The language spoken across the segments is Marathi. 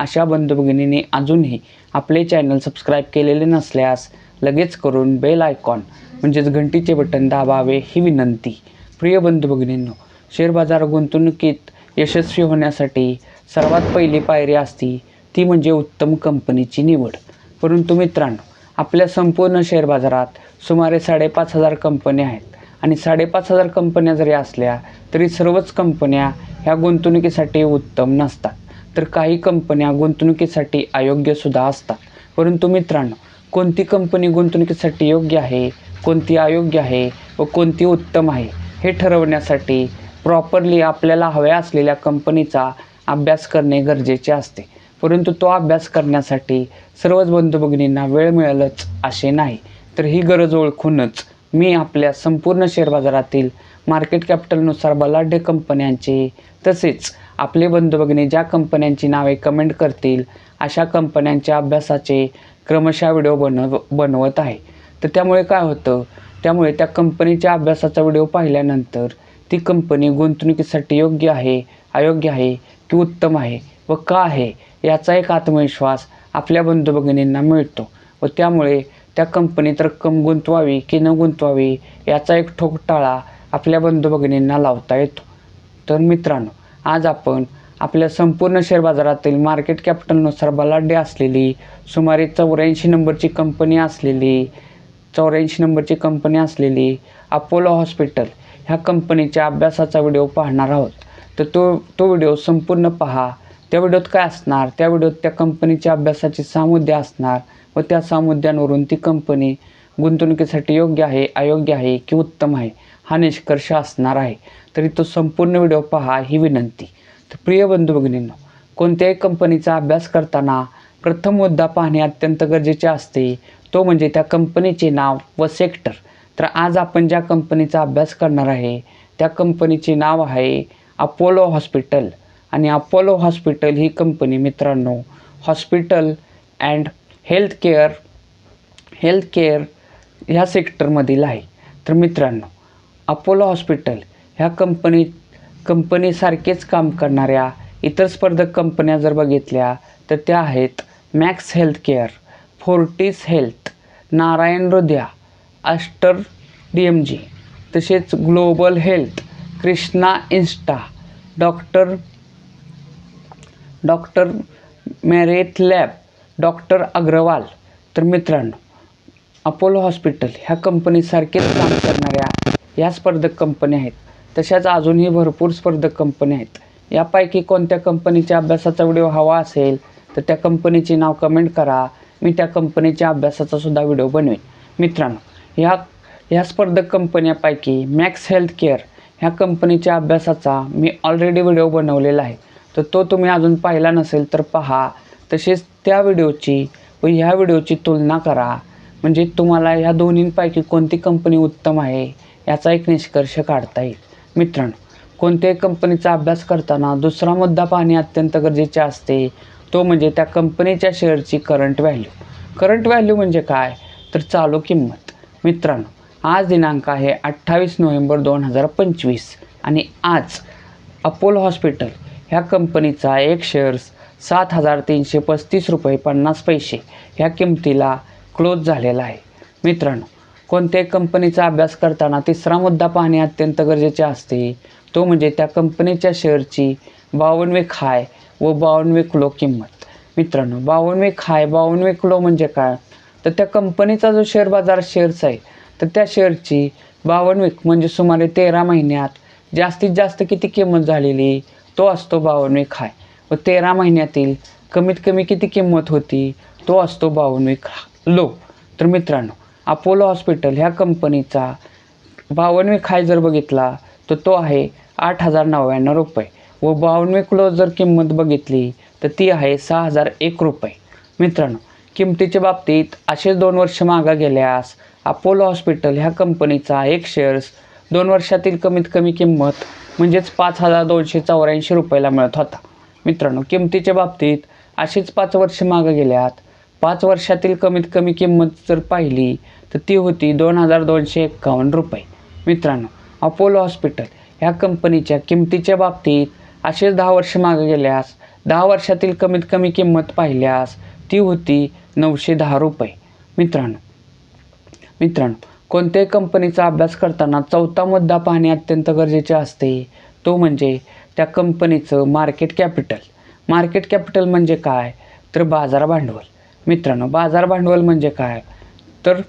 अशा बंधू अजूनही आपले चॅनल सबस्क्राईब केलेले नसल्यास लगेच करून बेल आयकॉन म्हणजेच घंटीचे बटन दाबावे ही विनंती. प्रिय बंधू भगिनींनो शेअर बाजार गुंतवणुकीत यशस्वी होण्यासाठी सर्वात पहिली पायरी असती ती म्हणजे उत्तम कंपनीची निवड. परंतु मित्रांनो आपल्या संपूर्ण शेअर बाजारात सुमारे साडेपाच हजार कंपन्या आहेत. आणि साडेपाच हजार कंपन्या जरी असल्या तरी सर्वच कंपन्या ह्या गुंतवणुकीसाठी उत्तम नसतात. तर काही कंपन्या गुंतवणुकीसाठी अयोग्यसुद्धा असतात. परंतु मित्रांनो कोणती कंपनी गुंतवणुकीसाठी योग्य आहे कोणती अयोग्य आहे व कोणती उत्तम आहे हे ठरवण्यासाठी प्रॉपरली आपल्याला हव्या असलेल्या कंपनीचा अभ्यास करणे गरजेचे असते. परंतु तो अभ्यास करण्यासाठी सर्वच बंधू भगिनींना वेळ मिळेलच असे नाही. तर ही गरज ओळखूनच मी आपल्या संपूर्ण शेअर बाजारातील मार्केट कॅपिटलनुसार बलाढ्य कंपन्यांचे तसेच आपले बंधू भगिनी ज्या कंपन्यांची नावे कमेंट करतील अशा कंपन्यांच्या अभ्यासाचे क्रमशः व्हिडिओ बनव बनवत आहे. तर त्यामुळे काय होतं? त्यामुळे त्या कंपनीच्या अभ्यासाचा व्हिडिओ पाहिल्यानंतर ती कंपनी गुंतवणुकीसाठी योग्य आहे अयोग्य आहे की उत्तम आहे व का आहे याचा एक आत्मविश्वास आपल्या बंधू भगिनींना मिळतो व त्यामुळे त्या कंपनीत रक्कम गुंतवावी की न गुंतवावी याचा एक ठोकटाळा आपल्या बंधू भगिनींना लावता येतो. तर मित्रांनो आज आपण आपल्या संपूर्ण शेअर बाजारातील मार्केट कॅपिटलनुसार बलाढ्य असलेली सुमारे चौऱ्याऐंशी नंबरची कंपनी असलेली चौऱ्याऐंशी नंबरची कंपनी असलेली अपोलो हॉस्पिटल ह्या कंपनीच्या अभ्यासाचा व्हिडिओ पाहणार आहोत. तर तो तो व्हिडिओ संपूर्ण पहा. त्या व्हिडिओत काय असणार? त्या व्हिडिओत त्या कंपनीच्या अभ्यासाचे सहा मुद्दे असणार व त्या सहा मुद्द्यांवरून ती कंपनी गुंतवणुकीसाठी योग्य आहे अयोग्य आहे की उत्तम आहे? हा निष्कर्ष असणार आहे. तरी तो संपूर्ण व्हिडिओ पहा ही विनंती. तर प्रिय बंधू भगिनींनो कोणत्याही कंपनीचा अभ्यास करताना प्रथम मुद्दा पाहणे अत्यंत गरजेचे असते. तो म्हणजे त्या कंपनीचे नाव व सेक्टर. तर आज आपण ज्या कंपनीचा अभ्यास करणार आहे त्या कंपनीचे नाव आहे अपोलो हॉस्पिटल. आणि अपोलो हॉस्पिटल ही कंपनी मित्रांनो hospital and health care health care ह्या सेक्टरमधील आहे. तर मित्रांनो अपोलो हॉस्पिटल ह्या कंपनी कंपनीसारखेच काम करणाऱ्या इतर स्पर्धक कंपन्या जर बघितल्या तर त्या आहेत Max health care Fortis health Narayana Hrudaya Aster D M जी तसेच Global Health Krishna insta doctor doctor मॅरेथ lab doctor Agarwal. तर मित्रांनो अपोलो हॉस्पिटल ह्या कंपनीसारखेच काम करणाऱ्या ह्या स्पर्धक कंपन्या आहेत. तशाच अजूनही भरपूर स्पर्धक कंपन्या आहेत. यापैकी कोणत्या कंपनीच्या अभ्यासाचा व्हिडिओ हवा असेल तर त्या कंपनीचे नाव कमेंट करा. मी त्या कंपनीच्या अभ्यासाचा सुद्धा व्हिडिओ बनवेन. मित्रांनो ह्या ह्या स्पर्धक कंपन्यापैकी मॅक्स हेल्थ केअर ह्या कंपनीच्या अभ्यासाचा मी ऑलरेडी व्हिडिओ बनवलेला आहे. तर तो तुम्ही अजून पाहिला नसेल तर पहा. तसेच त्या व्हिडिओची व ह्या व्हिडिओची तुलना करा. म्हणजे तुम्हाला ह्या दोन्हींपैकी कोणती कंपनी उत्तम आहे? याचा एक निष्कर्ष काढता येईल. मित्रांनो कोणत्याही कंपनीचा अभ्यास करताना दुसरा मुद्दा पाहणे अत्यंत गरजेचे असते. तो म्हणजे त्या कंपनीच्या शेअरची करंट व्हॅल्यू करंट व्हॅल्यू म्हणजे काय? तर चालू किंमत. मित्रांनो आज दिनांक आहे अठ्ठावीस नोव्हेंबर दोन हजार पंचवीस आणि आज अपोलो हॉस्पिटल ह्या कंपनीचा एक शेअर्स सात हजार तीनशे पस्तीस रुपये पन्नास पैसे ह्या किमतीला क्लोज झालेला आहे. मित्रांनो कोणत्याही कंपनीचा अभ्यास करताना तिसरा मुद्दा पाहणे अत्यंत गरजेचे असते. तो म्हणजे त्या कंपनीच्या शेअरची बावनवे खाय व बावनवे किलो किंमत. मित्रांनो बावनवे खाय बावनवे किलो म्हणजे काय? तर त्या कंपनीचा जो शेअर बाजार शेअर्स आहे तर त्या शेअरची बावनवे म्हणजे सुमारे तेरा महिन्यात जास्तीत जास्त किती किंमत झालेली तो असतो बावनवे खाय व तेरा महिन्यातील कमीत कमी किती किंमत होती तो असतो बावनवे खा लो. तर मित्रांनो अपोलो हॉस्पिटल ह्या कंपनीचा बावनवे खाय जर बघितला तर तो आहे आठ हजार नव्याण्णव रुपये. व बावनवे किलो जर किंमत बघितली तर ती आहे सहा हजार एक रुपये. मित्रांनो किमतीच्या बाबतीत असेच दोन वर्ष मागं गेल्यास अपोलो हॉस्पिटल ह्या कंपनीचा एक शेअर्स दोन वर्षातील कमीत कमी किंमत म्हणजेच पाच हजार दोनशे चौऱ्याऐंशी रुपयाला मिळत होता. मित्रांनो किमतीच्या बाबतीत अशीच पाच वर्ष मागं गेल्यात पाच वर्षातील कमीत कमी किंमत जर पाहिली तर ती होती दोन हजार दोनशे एक्कावन्न रुपये. मित्रांनो अपोलो हॉस्पिटल ह्या कंपनीच्या किमतीच्या बाबतीत असेच दहा वर्ष मागे गेल्यास दहा वर्षातील कमीत कमी किंमत पाहिल्यास ती होती नऊशे दहा रुपये. मित्रांनो मित्रांनो कोणत्याही कंपनीचा अभ्यास करताना चौथा मुद्दा पाहणे अत्यंत गरजेचे असते. तो म्हणजे त्या कंपनीचं मार्केट कॅपिटल मार्केट कॅपिटल म्हणजे काय? तर बाजार भांडवल. मित्रांनो बाजार भांडवल म्हणजे काय? तर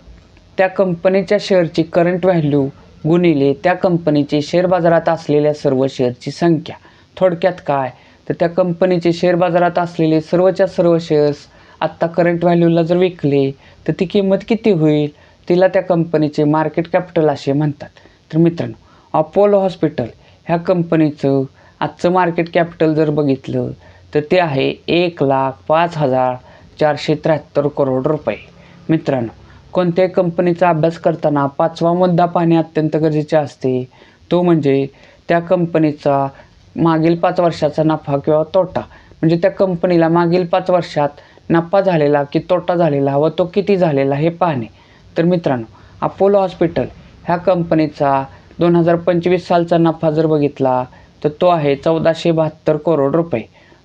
त्या कंपनीच्या शेअरची करंट व्हॅल्यू गुणिले त्या कंपनीची शेअर बाजारात असलेल्या सर्व शेअरची संख्या. थोडक्यात काय? तर त्या कंपनीचे शेअर बाजारात असलेले सर्वच्या सर्व शेअर्स आत्ता करंट व्हॅल्यूला जर विकले तर ती किंमत किती होईल? तिला त्या कंपनीचे मार्केट कॅपिटल असे म्हणतात. तर मित्रांनो अपोलो हॉस्पिटल ह्या कंपनीचं आजचं मार्केट कॅपिटल जर बघितलं तर ते आहे एक लाख पाच हजार चारशे त्र्याहत्तर करोड रुपये. मित्रांनो कोणत्याही कंपनीचा अभ्यास करताना पाचवा मुद्दा पाहणे अत्यंत गरजेचे असते. तो म्हणजे त्या कंपनीचा मागील पाच वर्षाचा नफा किंवा तोटा. म्हणजे त्या कंपनीला मागील पाच वर्षात नफा झालेला की तोटा झालेला व तो किती झालेला हे पाहणे. तर मित्रांनो अपोलो हॉस्पिटल ह्या कंपनीचा दोन हजार पंचवीस सालचा नफा जर बघितला तर तो आहे चौदाशे बहात्तर करोड रुपये.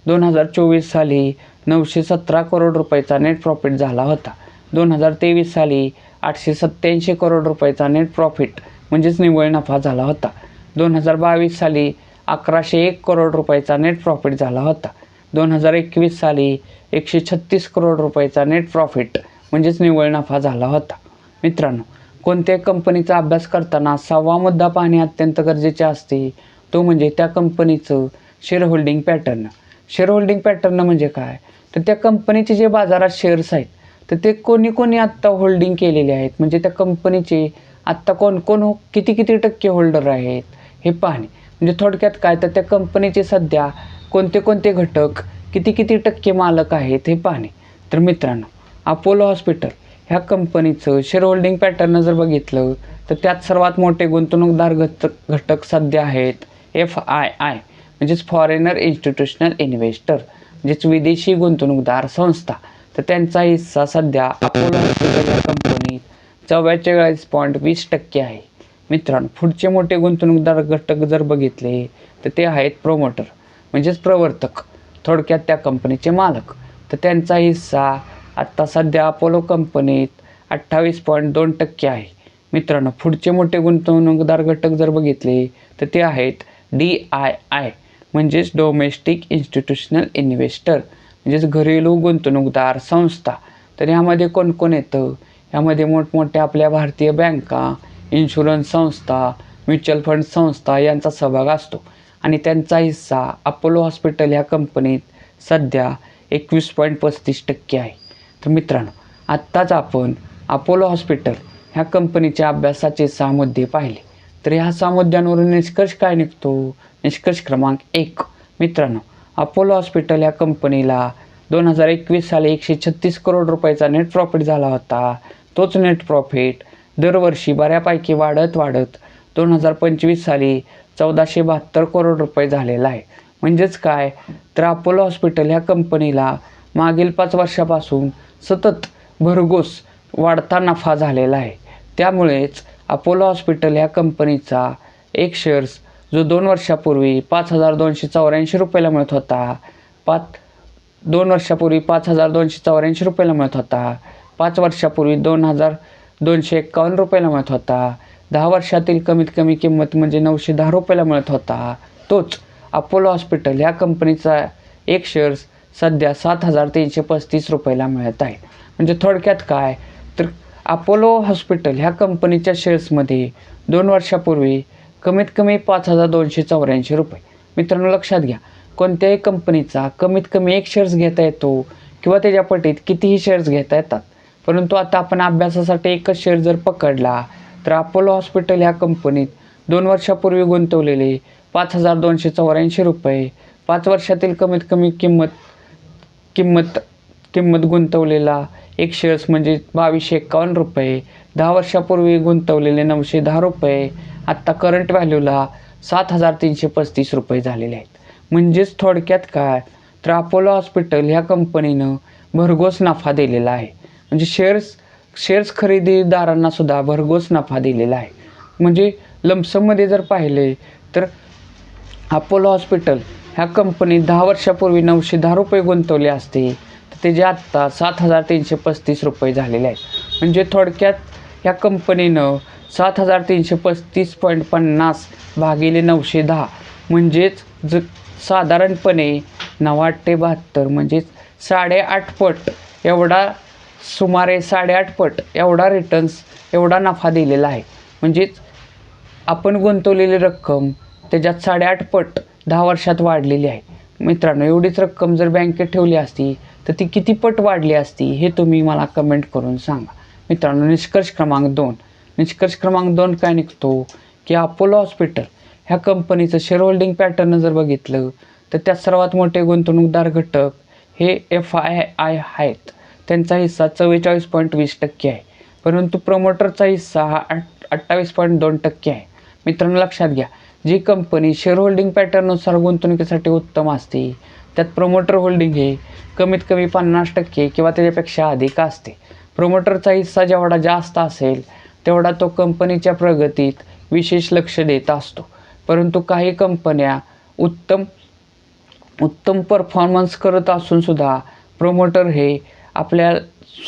दोन हजार चोवीस साली नऊशे सतरा करोड रुपयाचा नेट प्रॉफिट झाला होता. दोन हजार तेवीस साली आठशे सत्त्याऐंशी करोड रुपयाचा नेट प्रॉफिट म्हणजेच निव्वळ नफा झाला होता. दोन हजार बावीस साली अकराशे एक करोड रुपयाचा नेट प्रॉफिट झाला होता. दोन हजार एकवीस साली एकशे छत्तीस करोड रुपयाचा नेट प्रॉफिट म्हणजेच निव्वळ नफा झाला होता. मित्रांनो कोणत्या कंपनीचा अभ्यास करताना सहावा मुद्दा पाहणे अत्यंत गरजेचे असते. तो म्हणजे त्या कंपनीचं share holding pattern share holding pattern म्हणजे काय? तर त्या कंपनीचे जे बाजारात शेअर्स आहेत तर ते कोणी कोणी आत्ता होल्डिंग केलेले आहेत? म्हणजे त्या कंपनीचे आत्ता कोण कोण हो किती किती टक्के होल्डर आहेत? हे पाहणे. म्हणजे थोडक्यात काय? तर त्या कंपनीचे सध्या कोणते कोणते घटक किती किती टक्के मालक आहेत हे पाहणे. तर मित्रांनो अपोलो हॉस्पिटल ह्या कंपनीचं शेअर होल्डिंग पॅटर्न जर बघितलं तर त्यात सर्वात मोठे गुंतवणूकदार घट घटक सध्या आहेत एफ आय आय म्हणजेच फॉरेनर इन्स्टिट्यूशनल इन्व्हेस्टर म्हणजेच विदेशी गुंतवणूकदार संस्था. तर त्यांचा हिस्सा सध्या अपोलो हॉस्पिटल या कंपनीत चव्वेचाळीस पॉईंट वीस टक्के आहे. मित्रांनो पुढचे मोठे गुंतवणूकदार घटक जर बघितले तर ते आहेत प्रोमोटर म्हणजेच प्रवर्तक थोडक्यात त्या कंपनीचे मालक. तर त्यांचा हिस्सा आत्ता सध्या अपोलो कंपनीत अठ्ठावीस पॉईंट दोन टक्के आहे. मित्रांनो पुढचे मोठे गुंतवणूकदार घटक जर बघितले तर ते आहेत डी आय आय म्हणजेच डोमेस्टिक इन्स्टिट्यूशनल इन्व्हेस्टर म्हणजेच घरेलू गुंतवणूकदार संस्था. तर ह्यामध्ये कोण कोण येतं? ह्यामध्ये मोठमोठ्या आपल्या भारतीय बँका इन्शुरन्स संस्था म्युच्युअल फंड संस्था यांचा सहभाग असतो. आणि त्यांचा हिस्सा अपोलो हॉस्पिटल ह्या कंपनीत सध्या एकवीस पॉईंट पस्तीस टक्के आहे. तर मित्रांनो आत्ताच आपण अपोलो हॉस्पिटल ह्या कंपनीच्या अभ्यासाचे सहा मुद्दे पाहिले. तर ह्या सहा मुद्द्यांवरून निष्कर्ष काय निघतो? निष्कर्ष क्रमांक एक. मित्रांनो अपोलो हॉस्पिटल या कंपनीला दोन हजार एकवीस साली एकशे छत्तीस करोड रुपयाचा नेट प्रॉफिट झाला होता. तोच नेट प्रॉफिट दरवर्षी बऱ्यापैकी वाढत वाढत दोन हजार पंचवीस साली चौदाशे बहात्तर करोड रुपये झालेला आहे. म्हणजेच काय? तर अपोलो हॉस्पिटल ह्या कंपनीला मागील पाच वर्षापासून सतत भरघोस वाढता नफा झालेला आहे. त्यामुळेच अपोलो हॉस्पिटल ह्या कंपनीचा एक शेअर्स जो दोन वर्षापूर्वी पाच हजार दोनशे चौऱ्याऐंशी रुपयाला मिळत होता. पाच दोन वर्षापूर्वी पाच हजार दोनशे चौऱ्याऐंशी रुपयाला मिळत होता. पाच वर्षापूर्वी दोन हजार दोनशे एक्कावन्न रुपयाला मिळत होता. दहा वर्षातील कमीत कमी किंमत म्हणजे नऊशे दहा रुपयाला मिळत होता. तोच अपोलो हॉस्पिटल ह्या कंपनीचा एक शेअर्स सध्या सात हजार तीनशे पस्तीस रुपयाला मिळत आहे. म्हणजे थोडक्यात काय? तर अपोलो हॉस्पिटल ह्या कंपनीच्या शेअर्समध्ये दोन वर्षापूर्वी कमीत कमी पाच हजार दोनशे चौऱ्याऐंशी रुपये. मित्रांनो लक्षात घ्या. कोणत्याही कंपनीचा कमीत कमी एक शेअर्स घेता येतो किंवा त्याच्या पटीत कितीही शेअर्स घेता येतात. परंतु आता आपण अभ्यासासाठी एकच शेअर जर पकडला तर अपोलो हॉस्पिटल ह्या कंपनीत दोन वर्षापूर्वी गुंतवलेले पाच हजार दोनशे चौऱ्याऐंशी रुपये पाच वर्षातील कमीत कमी किंमत किंमत किंमत गुंतवलेला एक शेअर्स म्हणजे बावीसशे एक्कावन्न रुपये. दहा वर्षापूर्वी गुंतवलेले नऊशे दहा रुपये. आत्ता करंट व्हॅल्यूला सात हजार तीनशे पस्तीस रुपये झालेले आहेत. म्हणजेच थोडक्यात काय? तर अपोलो हॉस्पिटल ह्या कंपनीनं भरघोस नफा दिलेला आहे. म्हणजे शेअर्स शेअर्स खरेदीदारांना सुद्धा भरघोस नफा दिलेला आहे. म्हणजे लमसममध्ये जर पाहिले तर अपोलो हॉस्पिटल ह्या कंपनीत दहा वर्षापूर्वी नऊशे दहा रुपये गुंतवले असते. त्याचे आत्ता सात हजार तीनशे पस्तीस रुपये झालेले आहेत. म्हणजे थोडक्यात ह्या कंपनीनं सात हजार तीनशे पस्तीस पॉईंट पन्नास भागिले नऊशे दहा म्हणजेच ज साधारणपणे नव्वद ते बहात्तर म्हणजेच साडेआठ पट एवढा सुमारे साडेआठपट एवढा रिटर्न्स एवढा नफा दिलेला आहे. म्हणजेच आपण गुंतवलेली रक्कम त्याच्यात साडेआठपट दहा वर्षात वाढलेली आहे. मित्रांनो एवढीच रक्कम जर बँकेत ठेवली असती तर ती किती पट वाढली असती हे तुम्ही मला कमेंट करून सांगा. मित्रांनो निष्कर्ष क्रमांक दोन. निष्कर्ष क्रमांक दोन काय निघतो? की अपोलो हॉस्पिटल ह्या कंपनीचं शेअर होल्डिंग पॅटर्न जर बघितलं तर त्यात सर्वात मोठे गुंतवणूकदार घटक हे एफ आय आय आहेत. त्यांचा हिस्सा चव्वेचाळीस पॉईंट वीस टक्के आहे. परंतु प्रमोटरचा हिस्सा हा आठ अठ्ठावीस पॉईंट दोन टक्के आहे. मित्रांनो लक्षात घ्या. जी कंपनी शेअर होल्डिंग पॅटर्ननुसार गुंतवणुकीसाठी उत्तम असते त्यात प्रमोटर होल्डिंग हे कमीत कमी पन्नास टक्के किंवा त्याच्यापेक्षा अधिक असते. प्रमोटरचा हिस्सा जेवढा जास्त असेल तेवढा तो कंपनीच्या प्रगतीत विशेष लक्ष देत असतो. परंतु काही कंपन्या उत्तम उत्तम परफॉर्मन्स करत असूनसुद्धा प्रमोटर हे आपल्या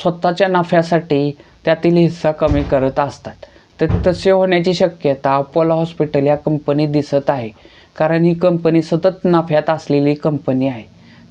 स्वतःच्या नफ्यासाठी त्यातील हिस्सा कमी करत असतात. तर तसे होण्याची शक्यता अपोलो हॉस्पिटल या कंपनीत दिसत आहे. कारण ही कंपनी सतत नफ्यात असलेली कंपनी आहे.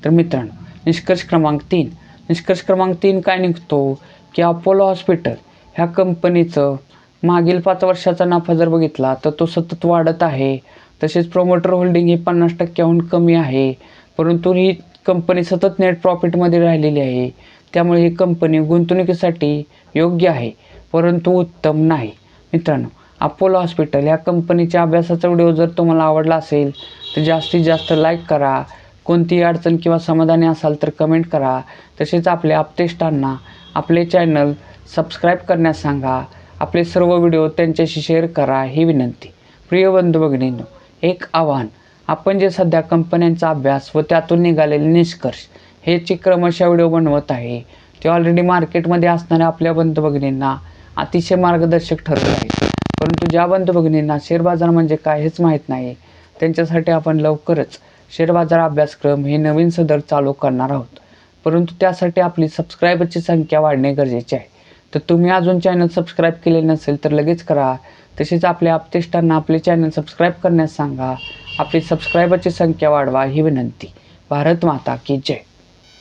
तर मित्रांनो निष्कर्ष क्रमांक तीन. निष्कर्ष क्रमांक तीन काय निघतो? की अपोलो हॉस्पिटल ह्या कंपनीचं मागील पाच वर्षाचा नफा जर बघितला तर तो सतत वाढत आहे. तसेच प्रोमोटर होल्डिंग ही पन्नास टक्क्याहून कमी आहे. परंतु ही कंपनी सतत नेट प्रॉफिटमध्ये राहिलेली आहे. त्यामुळे ही कंपनी गुंतवणुकीसाठी योग्य आहे परंतु उत्तम नाही. मित्रांनो अपोलो हॉस्पिटल या कंपनीच्या अभ्यासाचा व्हिडिओ जर तुम्हाला आवडला असेल तर जास्तीत जास्त लाईक करा. कोणतीही अडचण किंवा समाधानी असाल तर कमेंट करा. तसेच आपल्या आपतेष्टांना आपले चॅनल सबस्क्राईब करण्यास सांगा. आपले सर्व व्हिडिओ त्यांच्याशी शेअर करा ही विनंती. प्रिय बंधू भगिनींनो एक आव्हान. आपण जे सध्या कंपन्यांचा अभ्यास व त्यातून निघालेले निष्कर्ष हे जे क्रमशः व्हिडिओ बनवत आहे ते ऑलरेडी मार्केटमध्ये असणाऱ्या आपल्या बंधू भगिनींना अतिशय मार्गदर्शक ठरत आहे. परंतु ज्या बंधू भगिनींना शेअर बाजार म्हणजे काय हेच माहीत नाही त्यांच्यासाठी आपण लवकरच शेअर बाजार अभ्यासक्रम हे नवीन सदर चालू करणार आहोत. परंतु त्यासाठी आपली सबस्क्रायबरची संख्या वाढणे गरजेचे आहे. तर तुम्ही अजून चॅनल सबस्क्राईब केले नसेल तर लगेच करा. तसेच आपल्या आपतेष्टांना आपले चॅनल सबस्क्राईब करण्यास सांगा. आपली सबस्क्रायबरची संख्या वाढवा ही विनंती. भारत माता की जय.